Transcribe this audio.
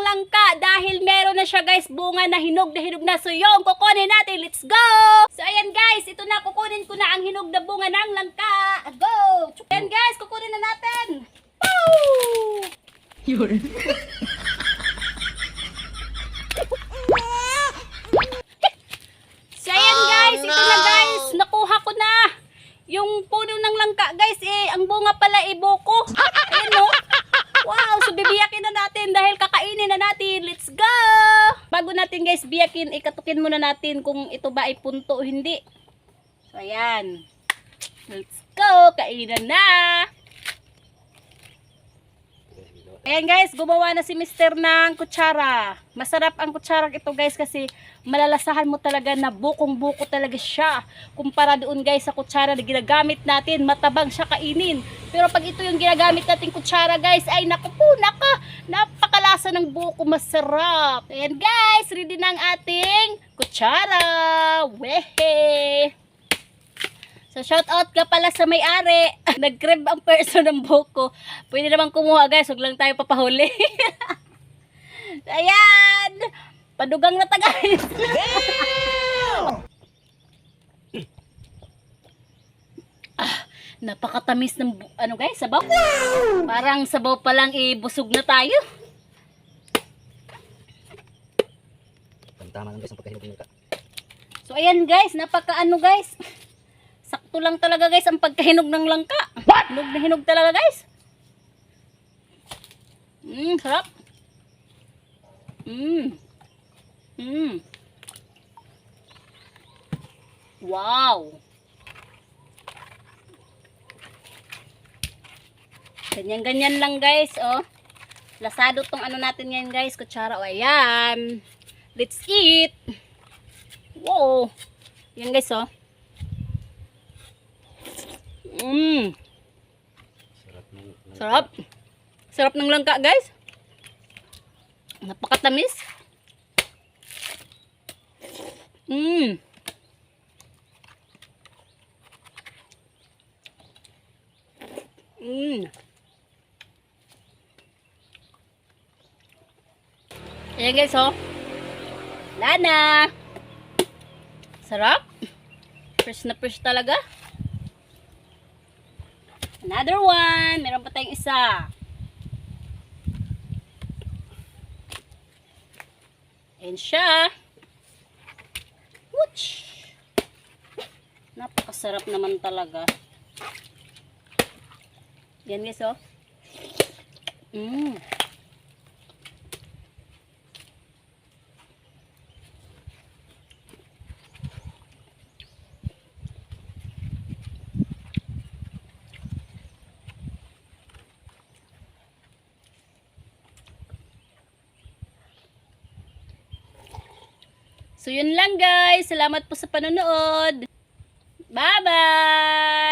ng langka dahil meron na siya guys bunga na hinog na hinog na. So yun, kukunin natin. Let's go! So ayan guys, ito na kukunin ko na ang hinog na bunga ng langka. Go! Ayan guys, kukunin na natin. Woo! So ayan guys, ito na guys, nakuha ko na. Yung puno ng langka guys, eh, ang bunga pala iboko. Ayan no. Wow, so bibiyakin na kakainin na natin. Let's go! Bago natin guys biyakin, ikatukin muna natin kung ito ba ay punto o hindi. So ayan. Let's go! Kainan na! Ayan guys, gumawa na si Mister ng kutsara. Masarap ang kutsara ito guys kasi malalasahan mo talaga na bukong-buko talaga siya. Kumpara doon guys sa kutsara na ginagamit natin, matabang siya kainin. Pero pag ito yung ginagamit natin kutsara guys, ay naku po, naka, napakalasa ng buko, masarap. Ayan guys, ready na ang ating kutsara. Wehe! So, shout out ka pala sa may-ari. Nag-crib ang person ng buko. Pwede naman kumuha guys, huwag lang tayo papahuli. Ayan! Padugang na ta guys. ah, napakatamis ng ano guys, sabaw. Parang sabaw pa lang ibusog na tayo. Tama lang guys ang pagkahinog ng langka. So ayan guys, napaka ano guys. Sakto lang talaga guys ang pagkahinog ng langka. Hinog na hinog talaga guys. Mmm, sarap. Mmm. Mmm. Wow. Ganyan-ganyan lang guys, oh. Lasado tong ano natin yan guys, kutsara. O, ayan. Let's eat. Wow. Yan guys, oh. Mmm. Sarap. Sarap. Sarap ng langka, guys. Napakatamis. Mmm. Mmm. Ayan guys, oh. Lana. Sarap. Fresh na fresh talaga. Another one. Meron pa tayong isa. Ayan siya. Wooch! Napakasarap naman talaga. Yan guys, oh. Mmm. So yun lang guys. Salamat po sa panonood. Bye-bye!